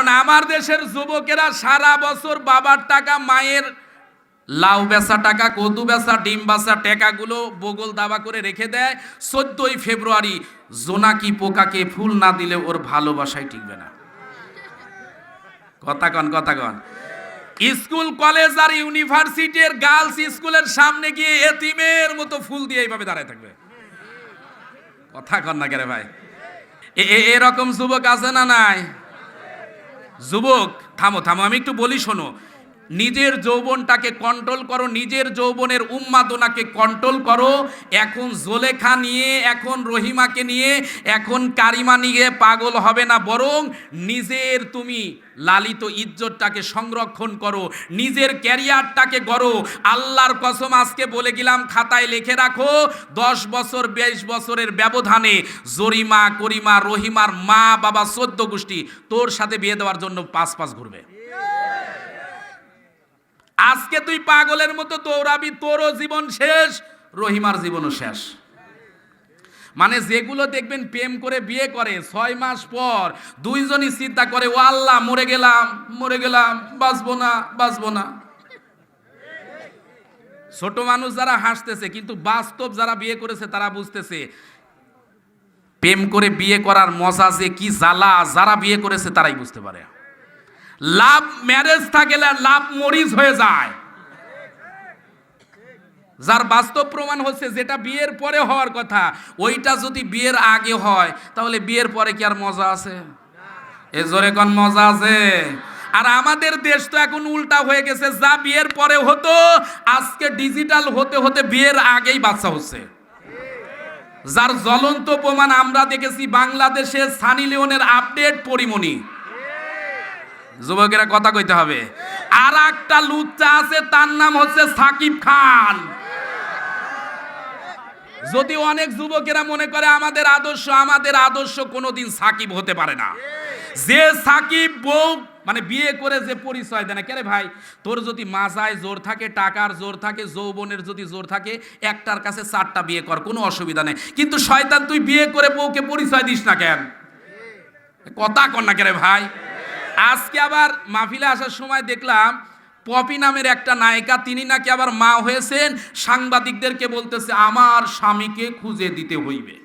কারণ আমার দেশের যুবকেরা সারা বছর বাবার টাকা, মায়ের লাউ বেচা টাকা, কদু বেচা, ডিম বেচা টাকাগুলো বগল দাবা করে রেখে দেয়। চোদ্দই ফেব্রুয়ারি জোনাকি পোকাকে ফুল না দিলে ওর ভালোবাসায় টিকবে না। কথা কন কথা কন। স্কুল, কলেজ আর ইউনিভার্সিটির গার্লস স্কুলের সামনে গিয়ে এতিমের মতো ফুল দিয়ে এইভাবে দাঁড়ায় থাকবে। কথা কন না কেরে ভাই? এরকম যুবক আছে না নাই? যুবক থামো থামো আমি একটু বলি শোনো। নিজের যৌবনটাকে কন্ট্রোল করো, নিজের যৌবনের উন্মাদনাকে কন্ট্রোল করো। এখন জোলেখা নিয়ে, এখন রহিমাকে নিয়ে, এখন কারিমা নিয়ে পাগল হবে না, বরং নিজের তুমি লালিত ইজ্জতটাকে সংরক্ষণ করো, নিজের ক্যারিয়ারটাকে গড়ো। আল্লাহর কসম আজকে বলে গেলাম, খাতায় লিখে রাখো, দশ বছর, বিশ বছরের ব্যবধানে জরিমা, করিমা, রহিমার মা, বাবা সদ্য গোষ্ঠী তোর সাথে বিয়ে দেওয়ার জন্য পাঁচ পাঁচ ঘুরবে। আজকে তুই পাগলের মতো দৌড়াবি, তোরও জীবন শেষ, রহিমার জীবনও শেষ। মানে যেগুলো দেখবেন প্রেম করে বিয়ে করে, ছয় মাস পর দুইজনই চিন্তা করে, ও আল্লাহ, মরে গেলাম মরে গেলাম, বাঁচবো না বাঁচবো না। ছোট মানুষ যারা হাসতেছে, কিন্তু বাস্তব যারা বিয়ে করেছে, তারা বুঝতেছে, প্রেম করে বিয়ে করার মজা যে কি জ্বালা, যারা বিয়ে করেছে, তারাই বুঝতে পারে। লাভ ম্যারেজ থাকলে লাভ মরিজ হয়ে যায়। যার বাস্তব প্রমাণ হচ্ছে যেটা বিয়ের পরে হওয়ার কথা, ওইটা যদি বিয়ের আগে হয়, তাহলে বিয়ের পরে কি আর মজা আছে? এ জোরে কোন মজা আছে? আর আমাদের দেশ তো এখন উল্টা হয়ে গেছে, যা বিয়ের পরে হতো, আজকে ডিজিটাল হতে হতে বিয়ের আগেই বাচ্চা হচ্ছে। যার জ্বলন্ত প্রমাণ আমরা দেখেছি বাংলাদেশে সানি লিওনের আপডেট পরিমণি। যুবকেরা কথা কইতে হবে। আর একটা লুচ্চা আছে, তার নাম হচ্ছে সাকিব খান। যদি অনেক যুবকেরা মনে করে আমাদের আদর্শ আমাদের আদর্শ কোনোদিন সাকিব হতে পারে না। যে সাকিব বউ মানে বিয়ে করে যে পরিচয় দেয় না, কেরে ভাই, তোর যদি মাজায় জোর থাকে, টাকার জোর থাকে, যৌবনের যদি জোর থাকে, একটার কাছে চারটা বিয়ে কর, কোনো অসুবিধা নেই। কিন্তু শয়তান তুই বিয়ে করে বউকে পরিচয় দিস না কেন? কথা কর না কেরে ভাই। আজকে আবার মাহফিলে আসার সময় দেখলাম পপি নামের একটা নায়িকা, তিনি নাকি আবার মা হয়েছেন। সাংবাদিকদেরকে বলতেছে, আমার স্বামীকে খুঁজে দিতে হইবে।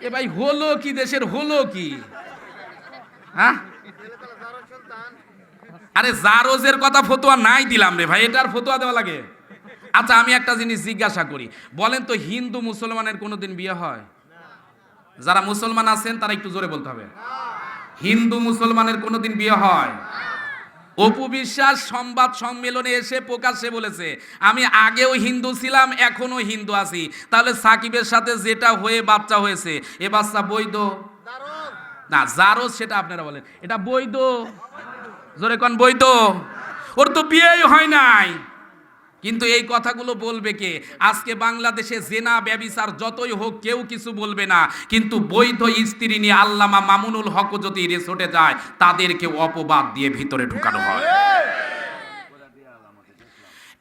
এ ভাই, হলো কি দেশের, হলো কি? হ্যাঁ? আরে জারোজের কথা ফতোয়া নাই দিলাম রে ভাই এটার ফতোয়া দেওয়া লাগে। আচ্ছা আমি একটা জিনিস জিজ্ঞাসা করি। বলেন তো, হিন্দু মুসলমানের কোনোদিন বিয়ে হয়? যারা মুসলমান আছেন, তারা একটু জোরে বলতে হবে। হিন্দু মুসলমানের কোনোদিন বিয়ে হয়? অপু বিশ্বাস সংবাদ সম্মেলনে এসে প্রকাশ্যে বলেছে, আমি আগেও হিন্দু ছিলাম এখনও হিন্দু আছি। তাহলে সাকিবের সাথে যেটা হয়ে বাচ্চা হয়েছে, এ বাচ্চা বৈধ? না জারজ সেটা আপনারা বলেন। এটা বৈধ। জোরে কোন, বৈধ। ওর তো বিয়েই হয় নাই। কিন্তু এই কথাগুলো বলবে কে? আজকে বাংলাদেশে জেনা, ব্যবিচার যতই হোক কেউ কিছু বলবে না। কিন্তু বৈধ স্ত্রী নিয়ে আল্লামা মামুনুল হক যদি রেসোর্টে যায়, তাদেরকে অপবাদ দিয়ে ভিতরে ঢুকানো হয়।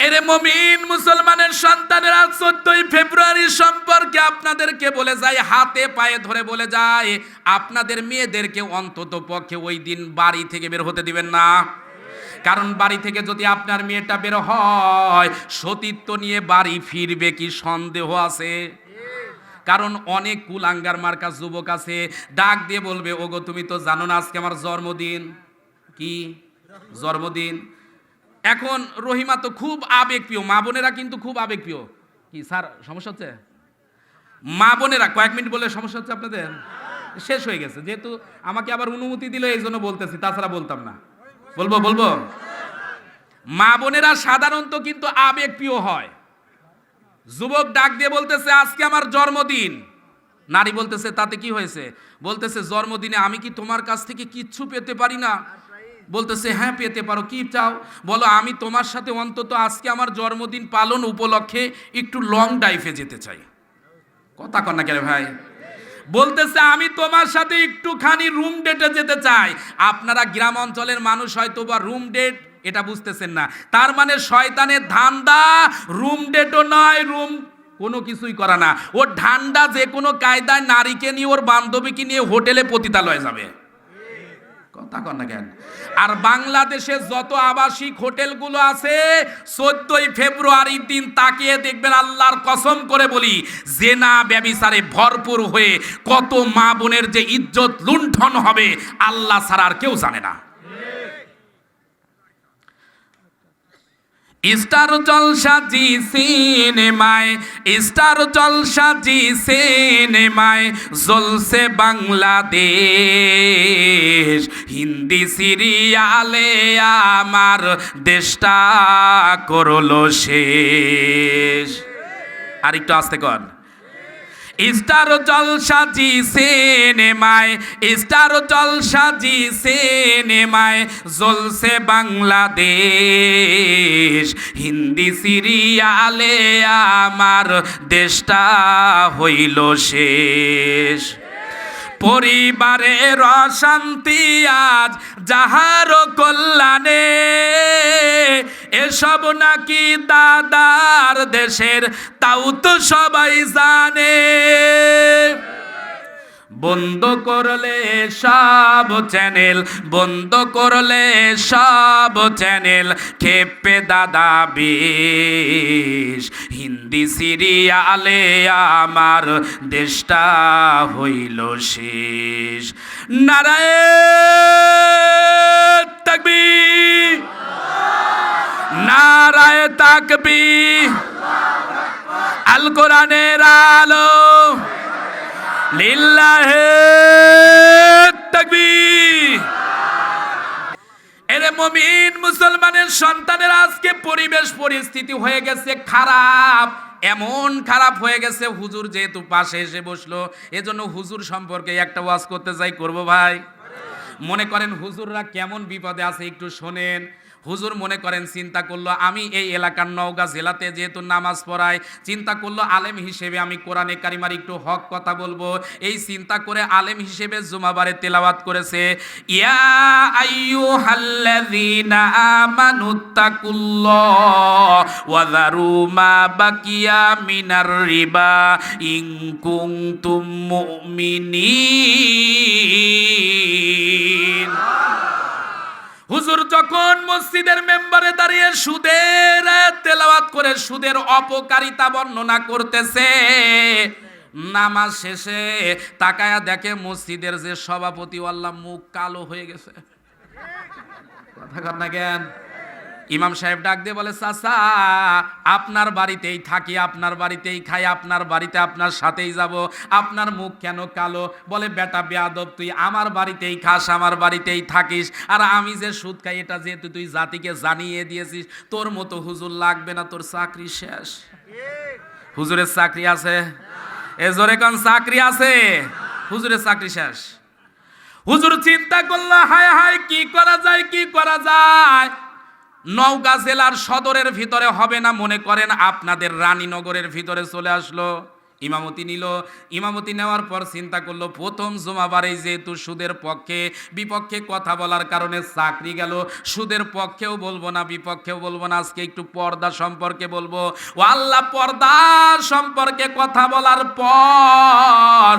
এরে মমিন, মুসলমানের সন্তানেরা চোদ্দই ফেব্রুয়ারি সম্পর্কে আপনাদেরকে বলে যায়, হাতে পায়ে ধরে বলে যায়, আপনাদের মেয়েদেরকে অন্তত পক্ষে ওই দিন বাড়ি থেকে বের হতে দিবেন না। কারণ বাড়ি থেকে যদি আপনার মেয়েটা বের হয়, সতীত্ব নিয়ে বাড়ি ফিরবে কি সন্দেহ আছে? কারণ অনেক কুলাঙ্গার মার্কা যুবক আছে, ডাক দিয়ে বলবে, ওগো, তুমি তো জানো না আজকে আমার জন্মদিন। কি? জন্মদিন? এখন রহিমা তো খুব আবেগপ্রিয়, মা বোনেরা কিন্তু খুব আবেগপ্রিয়। কি, স্যার, সমস্যা হচ্ছে? মা বোনেরা, কয়েক মিনিট বলে সমস্যা হচ্ছে আপনাদের? শেষ হয়ে গেছে, যেহেতু আমাকে আবার অনুমতি দিল এই জন্য বলতেছি, তাছাড়া বলতাম না। বলব বলব। মা বোনেরা সাধারণত কিন্তু আবেগপ্রিয় হয়। যুবক ডাক দিয়ে বলতেছে, আজকে আমার জন্মদিন। নারী বলতেছে, তাতে কি হয়েছে? বলতেছে, জন্মদিনে আমি কি তোমার কাছ থেকে কিচ্ছু পেতে পারি না? বলতেছে হ্যাঁ পেতে পারো। কি চাও? বলো, আমি তোমার সাথে অন্তত আজকে আমার জন্মদিন পালন উপলক্ষে একটু লং ড্রাইভে যেতে চাই। কথা কর না কেন ভাই? বলতেছে, আমি তোমার সাথে একটুখানি রুম ডেটে যেতে চাই। আপনারা গ্রাম অঞ্চলের মানুষ হয়তো বা রুম ডেট এটা বুঝতেছেন না। তার মানে শয়তানের ধান্দা রুম ডেটও নয় রুম কোনো কিছুই করা না। ও ঠান্ডা যে কোনো কায়দায় নারীকে নিয়ে, ওর বান্ধবীকে নিয়ে হোটেলে পতিতালয় যাবে। কন না কেন? আর বাংলাদেশে যত আবাসিক হোটেলগুলো আছে, চোদ্দই ফেব্রুয়ারির দিন তাকিয়ে দেখবেন আল্লাহর কসম করে বলি, জেনা ব্যবিচারে ভরপুর হয়ে কত মা বোনের যে ইজ্জত লুণ্ঠন হবে, আল্লাহ ছাড়া আর কেউ জানে না। স্টার জলসা জি সিনেমায়, স্টার জলসা জি সিনেমায় জ্বলছে বাংলাদেশ। হিন্দি সিরিয়ালে আমার দেশটা করল শেষ। আর একটু আসতে কর। স্টার জলসা জি সিনেমায়, স্টার জলসা জি সিনেমায় জ্বলছে বাংলাদেশ। হিন্দি সিরিয়ালে আমার দেশটা হইল শেষ। পরিবারের অশান্তি আজ যাহার কল্যাণে। এসব নাকি দাদার দেশের তাও তো সবাই জানে। বন্ধ করলে সব চ্যানেল, বন্ধ করলে সব চ্যানেল, খেপে দাদা বেশ হিন্দি সিরিয়ালে আমার দেশটা হইল শেষ। নারায় তাকবি নারায় তাকবি আল কোরআনের আলো। লিল্লাহে এরে মমিন মুসলমানের সন্তানের আজকে পরিবেশ পরিস্থিতি হয়ে গেছে খারাপ। এমন খারাপ হয়ে গেছে, হুজুর যেহেতু পাশে এসে বসল, এজন্য হুজুর সম্পর্কে একটা ওয়াজ করতে চাই করব ভাই? মনে করেন হুজুররা কেমন বিপদে আছে, একটু শোনেন। হুজুর মনে করেন, চিন্তা করল আমি এই এলাকার নওগাঁ জেলাতে যেহেতু নামাজ পড়াই, চিন্তা করল আলেম হিসেবে আমি কোরআনে কারিমার একটু হক কথা বলব। এই চিন্তা করে আলেম হিসেবে জুমাবারে তেলাওয়াত করেছে, ইয়া মিনার রিবা ইন কুনতুম মুমিনিন। যখন মসজিদের মেম্বারে দাঁড়িয়ে সুদের তেলাওয়াত করে সুদের অপকারিতা বর্ণনা করতেছে, নামাজ শেষে তাকায়া দেখে মসজিদের যে সভাপতি, আল্লাহ মুখ কালো হয়ে গেছে। কথা কর না জ্ঞান ইমাম সাহেব ডাক দিয়ে বলে, চাচা, আপনার বাড়িতেই থাকি, আপনার বাড়িতেই খাই, আপনার বাড়িতে আপনার সাথেই যাব, আপনার মুখ কেন কালো? বলে, বেটা, বেয়াদব, তুই আমার বাড়িতেই খাস, আমার বাড়িতেই থাকিস। আর আমি যে সুদ খাই, এটা যেহেতু তুই জাতিকে জানিয়ে দিয়েছিস, তোর মতো হুজুর লাগবে না, তোর চাকরি শেষ। হুজুরের চাকরি আছে? এ জোরে কোন চাকরি আছে? হুজুরের চাকরি শেষ। হুজুর চিন্তা করল, হায় হায়, কি করা যায়, কি করা যায়? নওগাঁ জেলার সদরের ভিতরে হবে না, মনে করেন আপনাদের রানীনগরের ভিতরে চলে আসলো। ইমামতি নিল। ইমামতি নেওয়ার পর চিন্তা করল, প্রথম জমাবারে যেহেতু সুদের পক্ষে, বিপক্ষে কথা বলার কারণে চাকরি গেল। সুদের পক্ষেও বলব না, বিপক্ষেও বলব না, আজকে একটু পর্দা সম্পর্কে বলব। ও আল্লাহ, পর্দা সম্পর্কে কথা বলার পর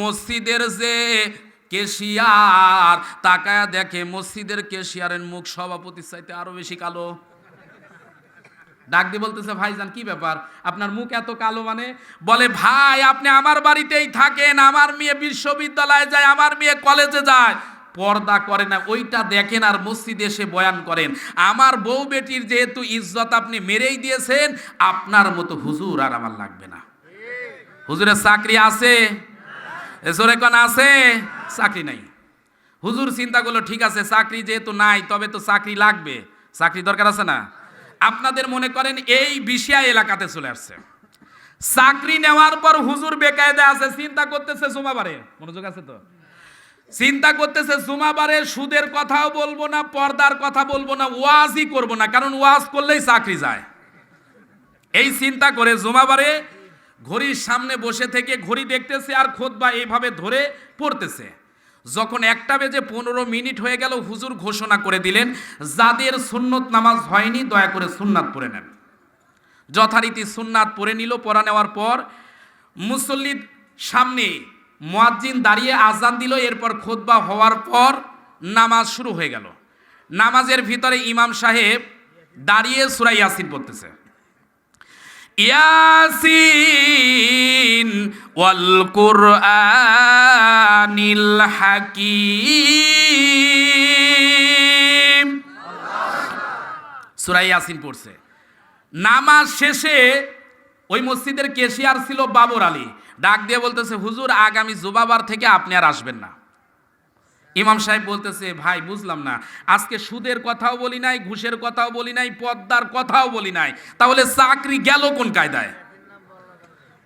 মসজিদের যে কেশিয়ার। তাকায়া দেখে মসজিদের কেশিয়ারের মুখ সভাপতির চাইতে আরও বেশি কালো। ডাক দিয়ে বলতেছে, ভাইজান, কি ব্যাপার? আপনার মুখ এত কালো মানে? বলে, ভাই, আপনি আমার বাড়িতেই থাকেন, আমার মেয়ে বিশ্ববিদ্যালয়ে যায়, আমার মেয়ে কলেজে যায়। পর্দা করে না, ওইটা দেখেন আর মসজিদে এসে বয়ান করেন। আমার বউ বেটির যেহেতু ইজ্জত আপনি মেরেই দিয়েছেন, আপনার মতো হুজুর আর আমার লাগবে না। হুজুরের চাকরি আছে? এসরে কোন আছে? চাকরি নাই। হুজুর, চিন্তা করল, ঠিক আছে, চাকরি যেহেতু নাই, তবে তো চাকরি লাগবে। চাকরি দরকার আছে না? আপনাদের মনে করেন, এই বিশিয়া এলাকাতে চলে আসছে। চাকরি নেওয়ার পর হুজুর বেকায়দা আছে, চিন্তা করতেছে জুমাবারে। মনোযোগ আছে তো? চিন্তা করতেছে জুমাবারে সুদের কথাও বলব না, পর্দার কথা বলব না, ওয়াজই করব না, কারণ ওয়াজ করলেই চাকরি যায়। এই চিন্তা করে জুমাবারে ঘড়ির সামনে বসে থেকে ঘড়ি দেখতেছে আর খোদবা এইভাবে ধরে পড়তেছে। যখন একটা বেজে পনেরো মিনিট হয়ে গেল হুজুর ঘোষণা করে দিলেন, যাদের সুন্নত নামাজ হয়নি, দয়া করে সুন্নাত পড়ে নেন। যথারীতি সুন্নাত পড়ে নিল, পড়া নেওয়ার পর মুসল্লির সামনে মোয়াজ্জিন দাঁড়িয়ে আজান দিল, এরপর খোদবা হওয়ার পর নামাজ শুরু হয়ে গেল। নামাজের ভিতরে ইমাম সাহেব দাঁড়িয়ে সুরা ইয়াসিন পড়তেছে। ইয়াসিন ওয়াল কুরআনিল হাকিম। সুরা ইয়াসিন পড়ছে। নামাজ শেষে ওই মসজিদের কেশিয়ার ছিল বাবর আলী। ডাক দিয়ে বলতেছে, হুজুর, আগামী জুবাবার থেকে আপনি আর আসবেন না। ইমাম সাহেব বলতেছে, ভাই, বুঝলাম না। আজকে সুদের কথাও বলি নাই, ঘুষের কথাও বলি নাই, পদ্মার কথাও বলি নাই। তাহলে চাকরি গেল কোন কায়দায়?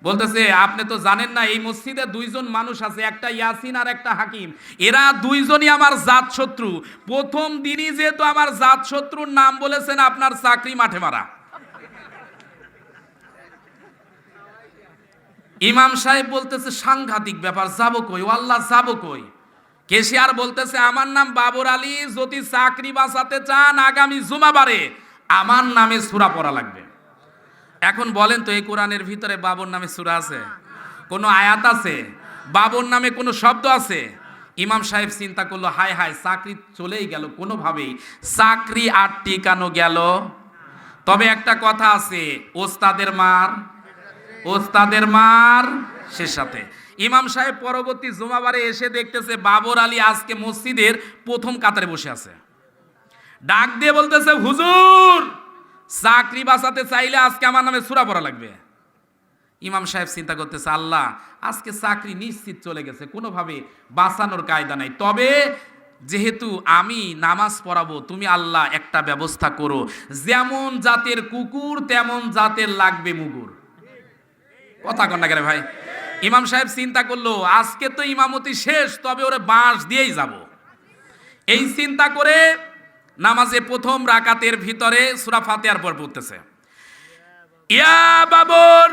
বলতেছে, আপনি তো জানেন না, এই মসজিদে দুইজন মানুষ আছে, একটা ইয়াসিন আর একটা হাকিম। এরা দুইজনই আমার জাত শত্রু। প্রথম দিনই যেহেতু আমার জাত শত্রুর নাম বলেছেন, আপনার চাকরি মাঠে মারা। ইমাম সাহেব বলতেছে, সাংঘাতিক ব্যাপার, যাব কই? আল্লাহ, যাব কই? কেশিয়ার বলতেছে, আমার নাম বাবর আলী, যদি চাকরি বাঁচাতে চান আগামী জুমাবারে আমার নামে সুরা পড়া লাগবে। এখন বলেন তো, এই কোরআনের ভিতরে বাবর নামে সুরা আছে? কোনো আয়াত আছে? বাবর নামে কোনো শব্দ আছে? ইমাম সাহেব চিন্তা করল, হায় হায়, চাকরি চলেই গেল কোনোভাবেই। চাকরি আর টিকানো গেল। তবে একটা কথা আছে, ওস্তাদের মার ওস্তাদের মার সে সাথে ইমাম সাহেব পরবর্তী জুমাবারে এসে দেখতেছে বাবর আলী আজকে মসজিদের প্রথম কাতারে বসে আছে। ডাক দিয়ে বলতেছে, হুজুর, চাকরি বাঁচাতে চাইলে আজকে আমার নামে সুরা পড়া লাগবে। ইমাম সাহেব চিন্তা করতেছে, আল্লাহ, আজকে চাকরি নিশ্চিত চলে গেছে, কোনোভাবে বাঁচানোর কায়দা নাই। তবে যেহেতু আমি নামাজ পড়াবো, তুমি আল্লাহ একটা ব্যবস্থা করো। যেমন জাতের কুকুর, তেমন জাতের লাগবে মুগুর। কথা কন না কেন ভাই? ইমাম সাহেব চিন্তা করল, আজকে তো ইমামতি শেষ, তবে ওরে বাঁশ দিয়েই যাব। এই চিন্তা করে নামাজে প্রথম রাকাতের ভিতরে সুরা ফাতেহার পর পড়তেছে ইয়া বাবর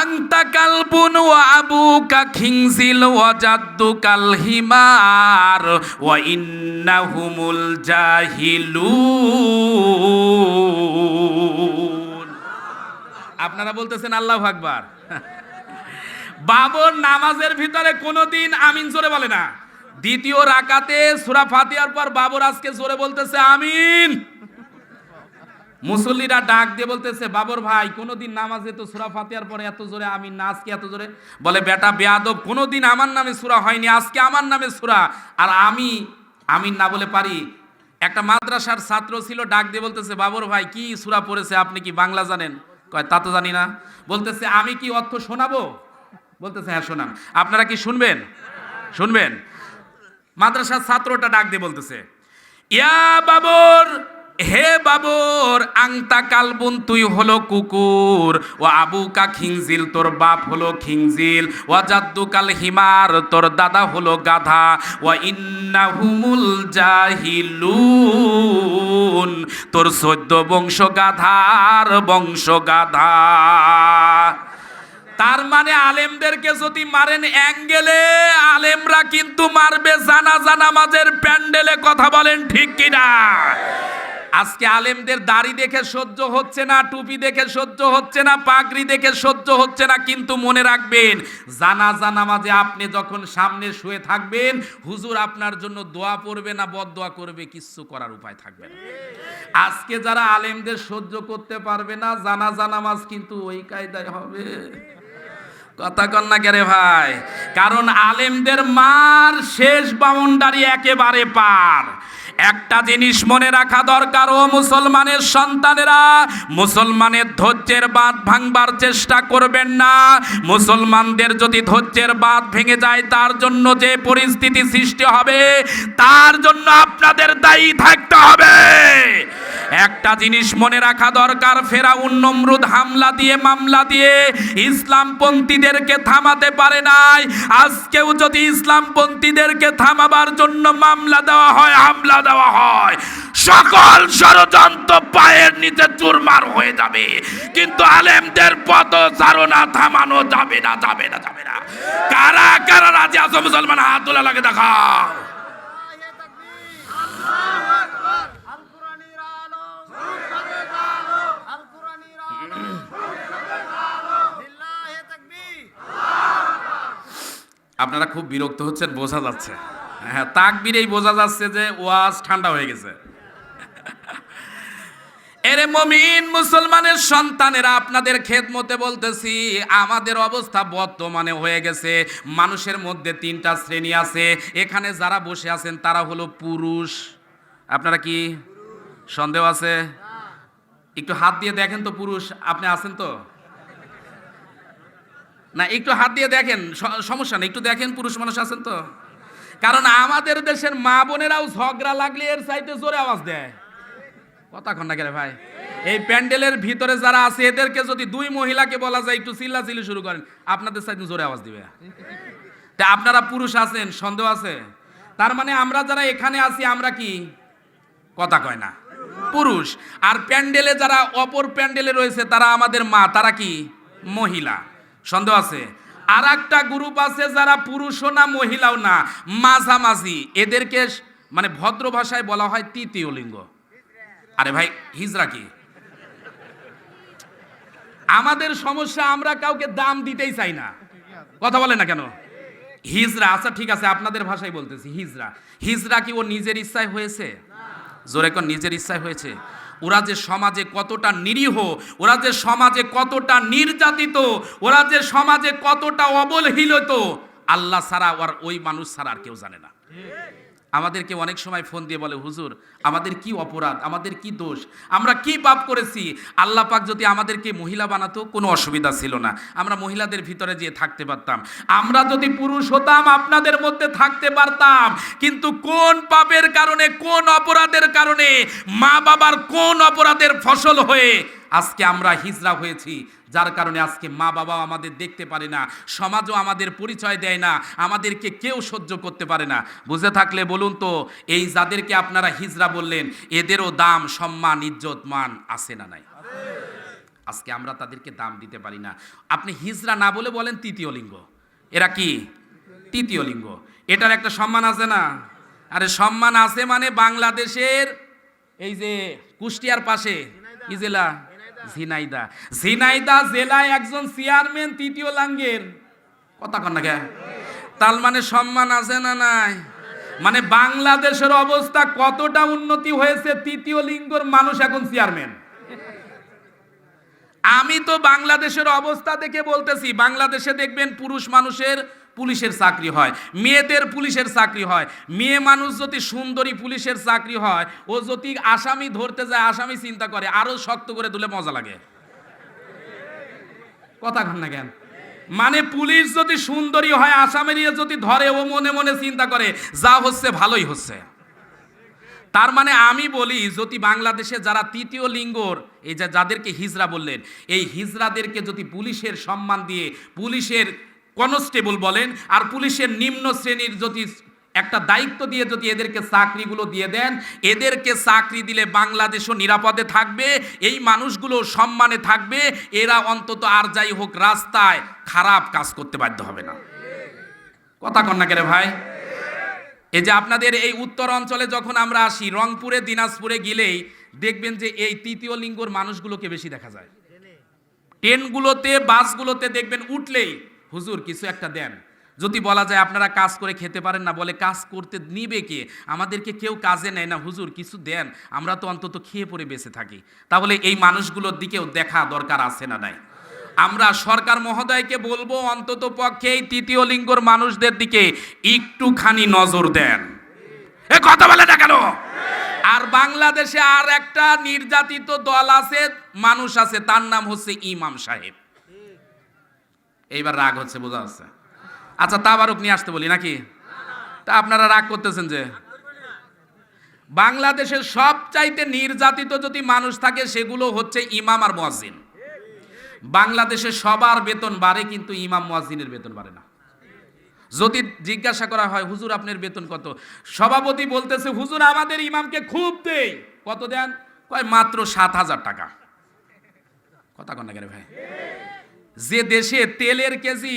আংতা কালবুন ওয়া আবুকা খিংজিল ওয়া জাদ্দুকাল হিমার, ওয়া ইন্নাহুমুল জাহিলুন। আপনারা বলতেছেন আল্লাহ আকবার। বাবর নামাজের ভিতরে কোনোদিন আমিন জোরে বলে না। দ্বিতীয় রাকাতে সুরা ফাতিহার পর বাবর আজকে জোরে বলতেছে আমিন। মুসল্লিরা ডাক দিয়ে বলতেছে, বাবর ভাই, কোনোদিন নামাজে তো সুরা ফাতিহার পরে এত জোরে আমিন না, আজকে এত জোরে? বলে, বেটা, বেয়াদব, কোনোদিন আমার নামে সুরা হয়নি, আজকে আমার নামে সুরা। আর আমি, আমিন না বলে পারি। একটা মাদ্রাসার ছাত্র ছিল, ডাক দিয়ে বলতেছে, বাবর ভাই, কি সুরা পড়েছে আপনি কি বাংলা জানেন? কয়, তা তো জানি না। বলতেছে, আমি কি অর্থ শোনাবো? বলতেছে হ্যাঁ শোনান। আপনারা কি শুনবেন? শুনবেন। মাদ্রাসার ছাত্রটা ডাক দিয়ে বলতেছে, ইয়া বাবর, হে বাবর, আংতা কালবুন তুই হলো কুকুর, ও আবু কা খিংজিল, তোর বাপ হলো খিংজিল, ও জাদ্দু কাল হিমার, তোর দাদা হলো গাধা ও ইন্না হুমুল জাহিলুন, তোর সদ্য বংশ গাধার বংশ গাধা তার মানে আলেমদেরকে যদি মারেন অ্যাঙ্গেলে, আলেমরা কিন্তু মারবে জানা জানা মাঝের প্যান্ডেলে, কথা বলেন ঠিক কিনা? আজকে আলেমদের দাড়ি দেখে সহ্য হচ্ছে না, টুপি দেখে সহ্য হচ্ছে না, পাগড়ি দেখে সহ্য হচ্ছে না, কিন্তু মনে রাখবেন জানা জানা মাঝে আপনি যখন সামনে শুয়ে থাকবেন, হুজুর আপনার জন্য দোয়া পড়বে না বদ দোয়া করবে, কিচ্ছু করার উপায় থাকবে না। আজকে যারা আলেমদের সহ্য করতে পারবে না জানা জানা মাছ কিন্তু ওই কায়দায় হবে। কথা কন না কে ভাই। কারণ আলেমদের মার শেষ বাউন্ডারি একেবারে পার। একটা জিনিস মনে রাখা দরকার, ও মুসলমানের সন্তানেরা, মুসলমানের ধৈর্যের বাঁধ ভাঙবার চেষ্টা করবেন না। মুসলমানদের যদি ধৈর্যের বাঁধ ভেঙে যায়, তার জন্য যে পরিস্থিতি সৃষ্টি হবে, তার জন্য আপনাদের দায়ী থাকতে হবে। একটা জিনিস মনে রাখা দরকার, ফেরাউন নমরুদ হামলা দিয়ে, মামলা দিয়ে ইসলামপন্থীদেরকে থামাতে পারে নাই। আজকেও যদি ইসলামপন্থীদেরকে থামাবার জন্য মামলা দেওয়া হয়, হামলা দেওয়া হয়, সকল ষড়যন্ত্র পায়ের নিচে চুরমার হয়ে যাবে। কিন্তু আলেমদের পদ চারণা থামানো যাবে না যাবে না যাবে না। কারা কারা রাজি আছো মুসলমান? হাত তোলা লাগে দেখাও আল কোরআনের আলো আল কোরআনের আলো লিল্লাহে তাকবীর আপনারা খুব বিরক্ত হচ্ছেন, বোঝা যাচ্ছে। হ্যাঁ তাকবিরেই বোঝা যাচ্ছে যে ওয়াজ ঠান্ডা হয়ে গেছে। এরে মমিন মুসলমানের সন্তানেরা, আপনাদের খেদমতে বলতেছি, আমাদের অবস্থা বর্তমানে হয়ে গেছে। মানুষের মধ্যে তিনটা শ্রেণি আছে। এখানে যারা বসে আছেন, তারা হলো পুরুষ। আপনারা কি সন্দেহ আছে? একটু হাত দিয়ে দেখেন তো পুরুষ, আপনি আছেন তো? না, একটু হাত দিয়ে দেখেন সমস্যা নেই, একটু দেখেন, পুরুষ মানুষ আছেন তো। কারণ আমাদের দেশের মা বোনেরাও ঝগড়া লাগলে এর চাইতে জোরে আওয়াজ দেয়। কথা না গেলে ভাই? এই প্যান্ডেলের ভিতরে যারা আছে, এদেরকে যদি দুই মহিলাকে বলা যায়, একটু চিল্লা চিল্লি শুরু করেন, আপনাদের সাইড জোরে আওয়াজ দিবে। তা আপনারা পুরুষ আছেন, সন্দেহ আছে? তার মানে আমরা যারা এখানে আছি, আমরা কি? কথা কয় না। পুরুষ। আর প্যান্ডেলে যারা অপর প্যান্ডেলে রয়েছে, তারা আমাদের মা, তারা কি? মহিলা। সন্দেহ আছে? আর একটা গ্রুপ আছে যারা পুরুষও না, মহিলাও না, মাঝামাঝি। এদেরকে মানে ভদ্র ভাষায় বলা হয় তৃতীয় লিঙ্গ। আরে ভাই, হিজরা কি? আমাদের সমস্যা, আমরা কাউকে দাম দিতেই চাই না। কথা বলে না কেন? হিজরা আচ্ছা ঠিক আছে, আপনাদের ভাষায় বলতেছি, হিজরা। হিজরা কি ও নিজের ইচ্ছায় হয়েছে? জোরে কোন, নিজের ইচ্ছায় হয়েছে? ওরা যে সমাজে কতটা নিরীহ, ওরা যে সমাজে কতটা নির্যাতিত, ওরা যে সমাজে কতটা অবহেলিত, আল্লাহ ছাড়া আর ওই মানুষ ছাড়া আর কেউ জানে না। আমাদেরকে অনেক সময় ফোন দিয়ে বলে, হুজুর, আমাদের কি অপরাধ? আমাদের কি দোষ? আমরা কি পাপ করেছি? আল্লাহ পাক যদি আমাদেরকে মহিলা বানাতো, কোনো অসুবিধা ছিল না। আমরা মহিলাদের ভিতরে যেয়ে থাকতে পারতাম। আমরা যদি পুরুষ হতাম, আপনাদের মধ্যে থাকতে পারতাম। কিন্তু কোন পাপের কারণে, কোন অপরাধের কারণে মা বাবার কোন অপরাধের ফসল হয়ে আজকে আমরা হিজরা হয়েছি, যার কারণে আজকে মা বাবাও আমাদের দেখতে পারে না, সমাজও আমাদের পরিচয় দেয় না, আমাদেরকে কেউ সহ্য করতে পারে না। বুঝে থাকলে বলুন তো, এই যাদেরকে আপনারা হিজরা বললেন, এদেরও দাম, সম্মান, ইজ্জত, মান আছে না নাই? আজকে আমরা তাদেরকে দাম দিতে পারি না। আপনি হিজরা না বলে বলেন তৃতীয় লিঙ্গ। এরা কি? তৃতীয় লিঙ্গ। এটার একটা সম্মান আছে না? আরে সম্মান আছে মানে বাংলাদেশের এই যে কুষ্টিয়ার পাশে, কি জেলা? ঝিনাইদা। ঝিনাইদা। জেলায় একজন চেয়ারম্যান তৃতীয় লাঙ্গের। কথা কন না? তার মানে সম্মান আছে না নাই? মানে বাংলাদেশের অবস্থা কতটা উন্নতি হয়েছে তৃতীয় লিঙ্গর মানুষ এখন চেয়ারম্যান? আমি তো বাংলাদেশের অবস্থা দেখে বলতেছি, বাংলাদেশে দেখবেন পুরুষ মানুষের পুলিশের চাকরি হয়, মেয়েদের পুলিশের চাকরি হয়। মেয়ে মানুষ যদি সুন্দরী পুলিশের চাকরি হয়, ও যদি আসামি ধরতে যায়, আসামি চিন্তা করে, আরও শক্ত করে তুলে মজা লাগে। কথা কন না কেন? মানে পুলিশ যদি সুন্দরী হয় আসামের যদি ধরে, ও মনে মনে চিন্তা করে, যা হচ্ছে ভালোই হচ্ছে। তার মানে আমি বলি, যদি বাংলাদেশে যারা তৃতীয় লিঙ্গর, এই যে যাদেরকে হিজরা বললেন, এই হিজরাদেরকে যদি পুলিশের সম্মান দিয়ে, পুলিশের কনস্টেবল বলেন, আর পুলিশের নিম্ন শ্রেণির যদি একটা দায়িত্ব দিয়ে যদি এদেরকে চাকরিগুলো দিয়ে দেন, এদেরকে চাকরি দিলে বাংলাদেশও নিরাপদে থাকবে, এই মানুষগুলো সম্মানে থাকবে, এরা অন্তত আর যাই হোক রাস্তায় খারাপ কাজ করতে বাধ্য হবে না। কথা কন্যা কেরে ভাই? এই যে আপনাদের এই উত্তর অঞ্চলে যখন আমরা আসি, রংপুরে, দিনাজপুরে গেলেই দেখবেন যে এই তৃতীয় লিঙ্গর মানুষগুলোকে বেশি দেখা যায়। ট্রেনগুলোতে, বাসগুলোতে দেখবেন উঠলেই হুজুর, কিছু একটা দেন। যদি বলা যায় আপনারা কাজ করে খেতে পারেন না, বলে কাজ করতে নিবে কে? আমাদেরকে কেউ কাজে নেয় না, হুজুর, কিছু দেন। আমরা তো অন্তত খেয়ে পরে বেঁচে থাকি। তাহলে এই মানুষগুলোর দিকেও দেখা দরকার আছে না নাই? আমরা সরকার মহোদয়কে বলব, অন্তত পক্ষে এই তৃতীয় লিঙ্গর মানুষদের দিকে একটুখানি নজর দেন। এ কথা বলে না কেন? আর বাংলাদেশে আর একটা নির্যাতিত দল আছে, মানুষ আছে, তার নাম হচ্ছে ইমাম সাহেব। এইবার রাগ হচ্ছে, বোঝা যাচ্ছে। আচ্ছা তাবারক নিয়ে আসতে বলি নাকি? তা আপনারা রাগ করতেছেন যে? বাংলাদেশের সবচাইতে নির্যাতিত যদি মানুষ থাকে, সেগুলো হচ্ছে ইমাম আর মুয়াজ্জিন। বাংলাদেশে সবার বেতন বাড়ে, কিন্তু ইমাম মুয়াজ্জিনের বেতন বাড়ে না। যদি জিজ্ঞাসা করা হয়, হুজুর, আপনার বেতন কত? সভাপতি বলতেছে, হুজুর, আমাদের ইমামকে খুব দেই। কত দেন? কয়, মাত্র সাত হাজার টাকা। কথা কন না কেন ভাই? যে দেশে তেলের কেজি,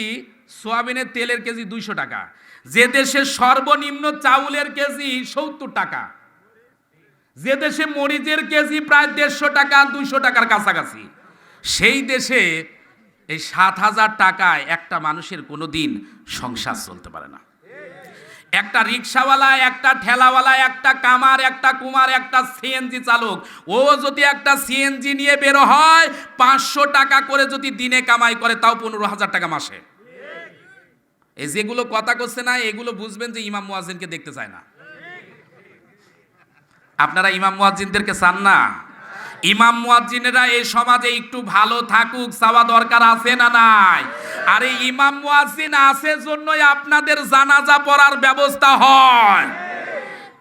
সোয়াবিনের তেলের কেজি দুইশো টাকা, যে দেশে সর্বনিম্ন চাউলের কেজি সত্তর টাকা, যে দেশে মরিচের কেজি প্রায় দেড়শো টাকা, দুইশো টাকার কাছাকাছি, সেই দেশে এই সাত হাজার টাকায় একটা মানুষের কোনো দিন সংসার চলতে পারে না। একটা রিক্সাওয়ালা, একটা ঠেলাওয়ালা, একটা কামার, একটা কুমার, একটা সিএনজি চালক। ও যদি একটা সিএনজি নিয়ে বের হয়, পাঁচশো টাকা করে যদি দিনে কামাই করে, তাও পনেরো হাজার টাকা মাসে। এই যেগুলো কথা করছে না, এগুলো বুঝবেন যে ইমাম মুয়াজ্জিনকে দেখতে চায় না। আপনারা ইমাম মুয়াজ্জিনদেরকে চান না? ইমাম মুয়াজ্জিনেরা এই সমাজে একটু ভালো থাকুক, চাওয়া দরকার আছে না নাই? আরে ইমাম মুয়াজ্জিন আছে জন্যই আপনাদের জানাজা পড়ার ব্যবস্থা হয়।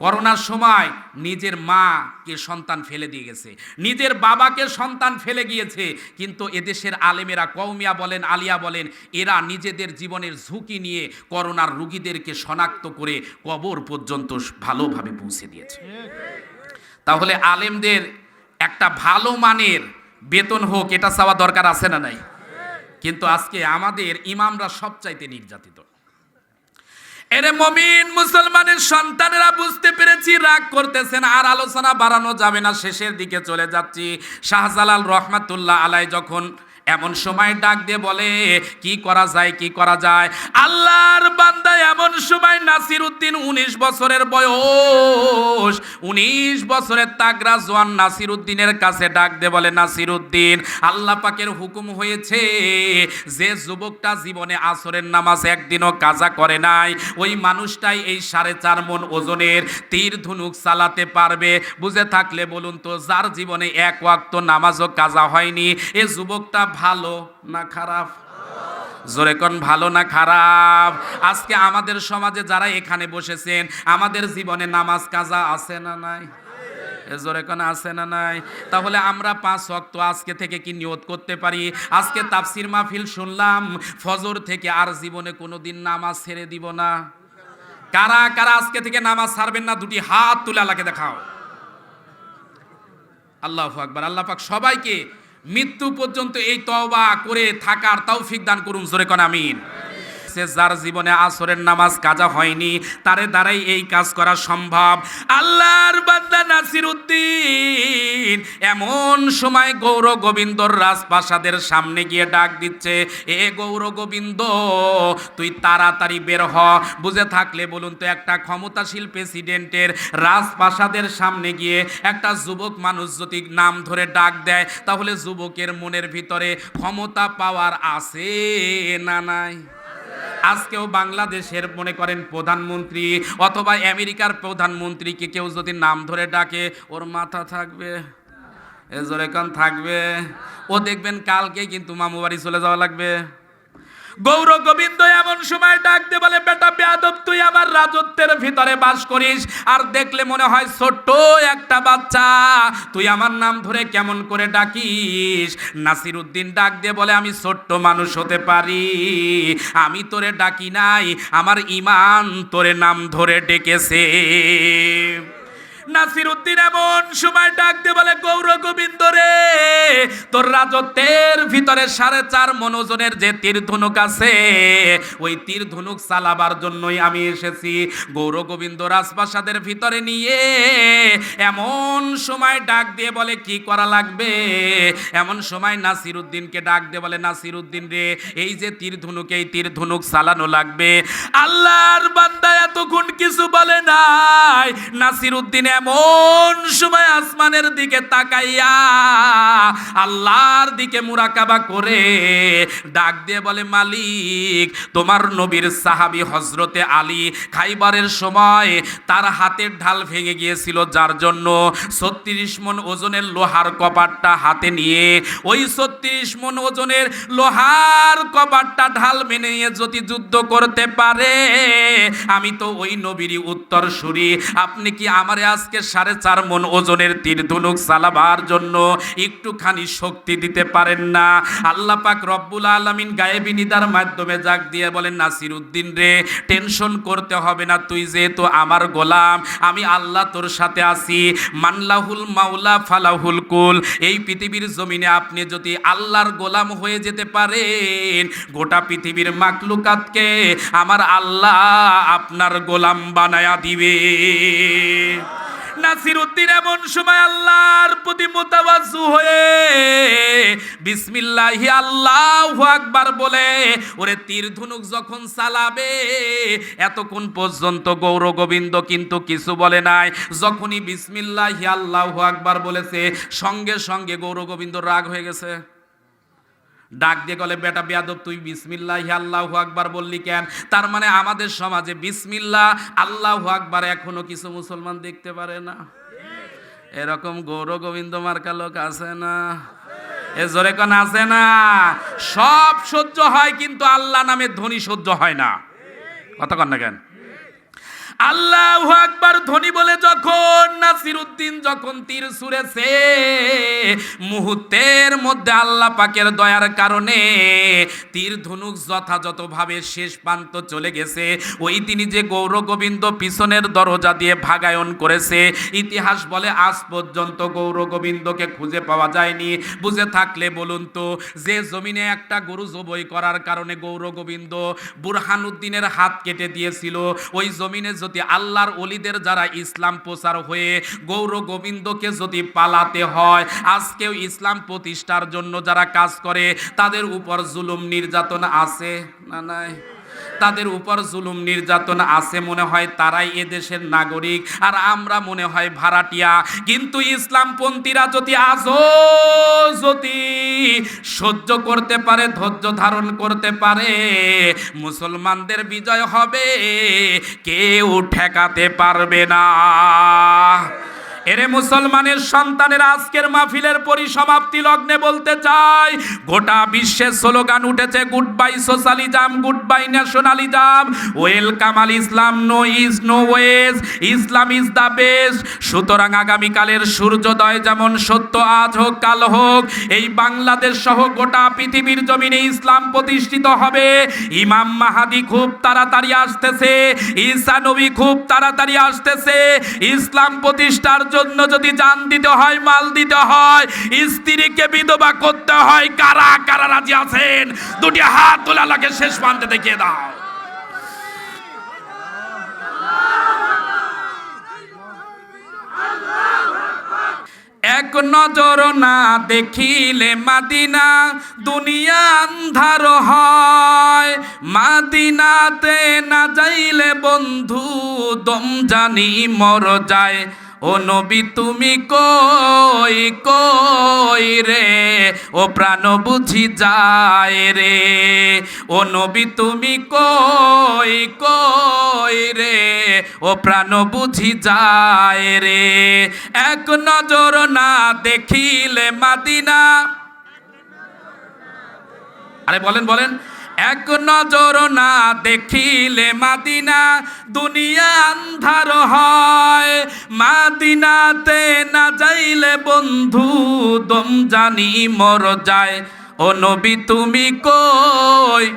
করোনার সময় নিজের মাকে সন্তান ফেলে দিয়ে গেছে, নিজের বাবাকে সন্তান ফেলে গিয়েছে, কিন্তু এদেশের আলেমেরা কৌমিয়া বলেন, আলিয়া বলেন, এরা নিজেদের জীবনের ঝুঁকি নিয়ে করোনার রুগীদেরকে শনাক্ত করে কবর পর্যন্ত ভালোভাবে পৌঁছে দিয়েছে। তাহলে আলেমদের একটা ভালো মানের বেতন হোক, এটা চাওয়া দরকার আছে না নাই? কিন্তু আজকে আমাদের ইমামরা সবচাইতে নির্যাতিত। এরে মমিন মুসলমানের সন্তানেরা বুঝতে পেরেছি, রাগ করতেছেন আর আলোচনা বাড়ানো যাবে না, শেষের দিকে চলে যাচ্ছি। শাহজালাল রহমাতুল্লাহ আলাই যখন এমন সময় ডাক দিয়ে বলে, কি করা যায়, কি করা যায়? আল্লাহর বান্দা এমন সময় নাসির উদ্দিন উনিশ বছরের বয়স, উনিশ বছরের তাগরা জোয়ান নাসির উদ্দিনের কাছে ডাক দিয়ে বলে নাসির উদ্দিন আল্লাহ পাকের হুকুম হয়েছে যে যুবকটা জীবনে আসরের নামাজ একদিনও কাজা করে নাই, ওই মানুষটাই এই সাড়ে চার মন ওজনের তীর ধনুক চালাতে পারবে। বুঝে থাকলে বলুন তো, যার জীবনে এক ওয়াক্ত নামাজও কাজা হয়নি, এ যুবকটা ভালো না খারাপ? জোরে কোন ভালো না খারাপ? আজকে আমাদের সমাজে যারা এখানে বসেছেন, আমাদের জীবনে নামাজ কাজা আছে না নাই? জোরে কোন আছে না নাই? তাহলে আমরা পাঁচ ওয়াক্ত আজকে থেকে কি নিয়ত করতে পারি? আজকে তাফসির মাহফিল শুনলাম, ফজর থেকে আর জীবনে কোনোদিন নামাজ ছেড়ে দিব না। কারা কারা আজকে থেকে নামাজ ছাড়বেন না, দুটি হাত তুলে আল্লাহকে দেখাও। আল্লাহ আকবার, আল্লাহ পাক সবাইকে মৃত্যু পর্যন্ত এই তওবা করে থাকার তৌফিক দান করুন জোরে কোন আমিন। সে যার জীবনে আসরের নামাজ কাজা হয়নি, তারে দ্বারাই এই কাজ করা সম্ভব। আল্লাহর বান্দা নাসির উদ্দিন এমন সময় গৌর গোবিন্দর রাজপ্রাসাদের সামনে গিয়ে ডাক দিচ্ছে, এ গৌর গোবিন্দ, তুই তাড়াতাড়ি বের হ। বুঝে থাকলে বলুন তো, একটা ক্ষমতাশীল প্রেসিডেন্টের রাজপ্রাসাদের সামনে গিয়ে একটা যুবক মানুষ যদি নাম ধরে ডাক দেয়, তাহলে যুবকের মনের ভিতরে ক্ষমতা পাওয়ার আছে না নাই? আজকেও বাংলাদেশের মনে করেন প্রধানমন্ত্রী অথবা আমেরিকার প্রধানমন্ত্রীকে কেউ যদি নাম ধরে ডাকে, ওর মাথা থাকবে, এ জোরে কান থাকবে। ও দেখবেন কালকে কিন্তু মামু বাড়ি চলে যাওয়া লাগবে। গৌর গোবিন্দ এমন সময় ডাকতে বলে, বেটা বেয়াদব, তুই আমার রাজত্বের ভিতরে বাস করিস। আর দেখলে মনে হয় ছোট্ট একটা বাচ্চা। তুই আমার নাম ধরে কেমন করে ডাকিস? নাসির উদ্দিন ডাক দিয়ে বলে, আমি ছোট্ট মানুষ হতে পারি। আমি তোরে ডাকি নাই, আমার ইমান তোরে নাম ধরে ডেকেছে। নাসির উদ্দিন এমন সময় ডাক দিয়ে বলে, গৌর গোবিন্দ রে তোর রাজত্বের ভিতরে সাড়ে চার মনোজনের যে তীর ধনুক আছে, ওই তীর ধনুক চালাবার জন্যই আমি এসেছি। গৌর গোবিন্দ রাজপ্রাসাদের ভিতরে নিয়ে এমন সময় ডাক দিয়ে বলে, কি করা লাগবে? এমন সময় নাসির উদ্দিনকে ডাক দিয়ে বলে নাসির উদ্দিন রে, এই যে তীর ধনুক, এই তীর ধনুক চালানো লাগবে। আল্লাহর বান্দা এতক্ষণ কিছু বলে নাই। নাসির উদ্দিন এমন সময় আসমানের দিকে তাকাইয়া আল্লাহর দিকে মুরাকাবা করে ডাক দিয়ে বলে, মালিক, তোমার নবীর সাহাবি হজরতে আলী খাইবারের সময় তার হাতের ঢাল ভেঙে গিয়েছিল, যার জন্য ছত্রিশ মন ওজনের লোহার কপাটটা হাতে নিয়ে ওই ছত্রিশ মন ওজনের লোহার কপাটটা ঢাল মেনে নিয়ে যদি যুদ্ধ করতে পারে, আমি তো ওই নবীরই উত্তর সুরি। আপনি কি আমারে আজকে সাড়ে চার মন ওজনের তীর ধনুক চালাবার জন্য একটুখানি শক্তি দিতে পারেন না। আল্লাহ পাক রব্বুল আলমিন গায়েবী নিদার মাধ্যমে জাগ দিয়ে বলেন নাসির উদ্দিন রে, টেনশন করতে হবে না, তুই যেহেতু আমার গোলাম, আমি আল্লাহ তোর সাথে আছি। মানলাহুল মাওলা ফালাহুল কুল। এই পৃথিবীর জমিনে আপনি যদি আল্লাহর গোলাম হয়ে যেতে পারেন, গোটা পৃথিবীর মাকলুকাতকে আমার আল্লাহ আপনার গোলাম বানায়া দিবে। নাসির উদ্দিন এমন সময় আল্লাহর প্রতি মোতাবাজু হয়ে বিসমিল্লাহি আল্লাহু আকবার বলে, ওরে তীর ধনুক যখন চালাবে, এতক্ষণ পর্যন্ত গৌর গোবিন্দ কিন্তু কিছু বলে নাই। যখনই বিসমিল্লাহি আল্লাহু আকবার বলেছে, সঙ্গে সঙ্গে গৌর গোবিন্দ রাগ হয়ে গেছে। ডাক দিয়ে গলে বেটা বেয়াদব, তুই বিসমিল্লাহ আল্লাহু আকবার বললি কেন? তার মানে আমাদের সমাজে বিসমিল্লাহ আল্লাহু আকবার এখনও কিছু মুসলমান দেখতে পারে না। এরকম গৌর গোবিন্দ মার্কা লোক আছে না। এ জোরে কোন, আছে না? সব সহ্য হয়, কিন্তু আল্লাহ নামে ধ্বনি সহ্য হয় না। কথা কন না কেন? আল্লাহ আকবার ধ্বনি বলে যখন নাসিরুদ্দিন যখন তীর ছুঁড়েছে, মুহূর্তের মধ্যে আল্লাহ পাকের দয়ার কারণে তীর ধনুক যথাযথভাবে শেষ প্রান্ত চলে গেছে। ওই তিনি যে গৌর গোবিন্দ পিছনের দরজা দিয়ে ভাগায়ন করেছে, ইতিহাস বলে আজ পর্যন্ত গৌর গোবিন্দকে খুঁজে পাওয়া যায়নি। বুঝে থাকলে বলুন তো, যে জমিনে একটা গরু জবই করার কারণে গৌর গোবিন্দ বুরহানুদ্দিনের হাত কেটে দিয়েছিল, ওই জমিনে যদি আল্লাহর অলিদের যারা ইসলাম প্রচার হয়ে গৌর গোবিন্দকে যদি পালাতে হয়, আজকেও ইসলাম প্রতিষ্ঠার জন্য যারা কাজ করে, তাদের উপর জুলুম নির্যাতন আছে না নাই? তাদের উপর জুলুম নির্যাতন আছে মনে হয় তারাই এদেশের নাগরিক। আর আমরা মনে হয় ভাড়াটিয়া। কিন্তু ইসলামপন্থীরা যদি আজও যদি সহ্য করতে পারে, ধৈর্য ধারণ করতে পারে, মুসলমানদের বিজয় হবে, কেউ ঠেকাতে পারবে না। এরে মুসলমানের সন্তানের আজকের মাহফিলের পরিসমাপ্তি লগ্নে বলতে চাই, গোটা বিশ্বের স্লোগান উঠেছে good bye socialism good bye nationalism welcome al Islam no east no west Islam is the best সুতরাং আগামীকালের সূর্যোদয় যেমন সত্য, আজ হোক, কাল হোক, এই বাংলাদেশ সহ গোটা পৃথিবীর জমিনে ইসলাম প্রতিষ্ঠিত হবে। ইমাম মাহাদি খুব তাড়াতাড়ি আসতেছে, ঈসা নবী খুব তাড়াতাড়ি আসতেছে, ইসলাম প্রতিষ্ঠার জন্য যদি জান দিতে হয়, মাল দিতে হয়, স্ত্রীকে বিধবা করতে হয়, কারা কারা রাজি আছেন? দুটি হাত তোলা লাগে, শেষ প্রান্তে দেখিয়ে দাও। এক নজর না দেখিলে মাদিনা, দুনিয়া আন্ধার হয়। মাদিনাতে না যাইলে বন্ধু দম জানি মর যায়। ও নবী, তুমি কই কই রে? ও প্রাণ বুঝি যায় রে। ও নবী, তুমি কই কই রে? ও প্রাণ বুঝি যায় রে। এক নজর না দেখিলে মাদিনা। আরে বলেন বলেন। এক নজর না দেখিলে মাদিনা, দুনিয়া আন্ধার হয়। মাদিনাতে না যাইলে বন্ধু, দম জানি মর যায়। ও নবী, তুমি কই?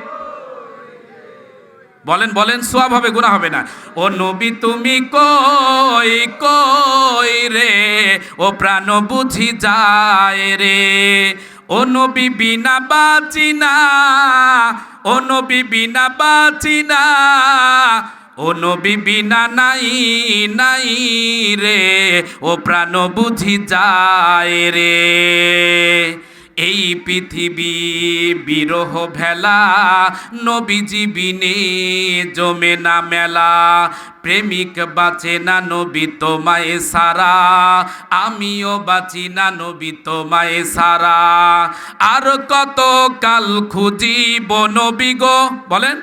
বলেন বলেন, সোয়াব হবে গুণা হবে না। ও নবী, তুমি কই কই রে? ও প্রাণ বুঝি যায় রে। ও নবী বিনা বাঁচি না, ও নবী বিনা বাঁচি না, ও নবী বিনা নাই নাই রে, ও প্রাণ বুঝি যায় রে। এই পৃথিবী বিরহ ভেলা, নবীজি বিনে জমে না মেলা। প্রেমিক বাঁচে না নবী তোমায় সারা, আমিও বাঁচি না নবী তোমায় সারা। আর কত কাল খুঁজিব নবী গো, বলেন।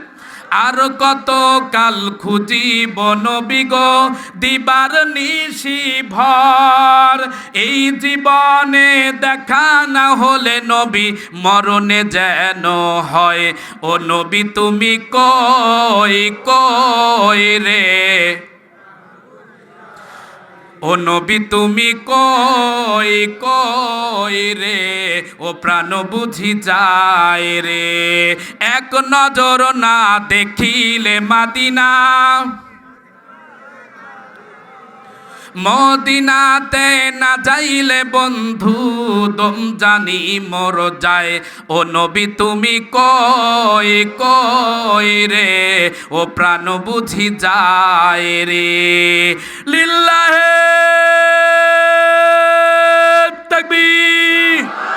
আর কত কাল খুঁজিব নবী গো? দিবার নিশি ভর। এই জীবনে দেখা না হলে নবী মরণে যেন হয়। ও নবী, তুমি কই কই রে? ও নবী, তুমি কই কই রে? ও প্রাণ বুঝি যায় রে। এক নজর না দেখিলে মাদিনা। মদিনাতে না যাইলে বন্ধু, দম জানি মর যায়। ও নবী, তুমি কই কই রে? ও প্রাণ বুঝি যায় রে। লিল্লাহে তাকবীর।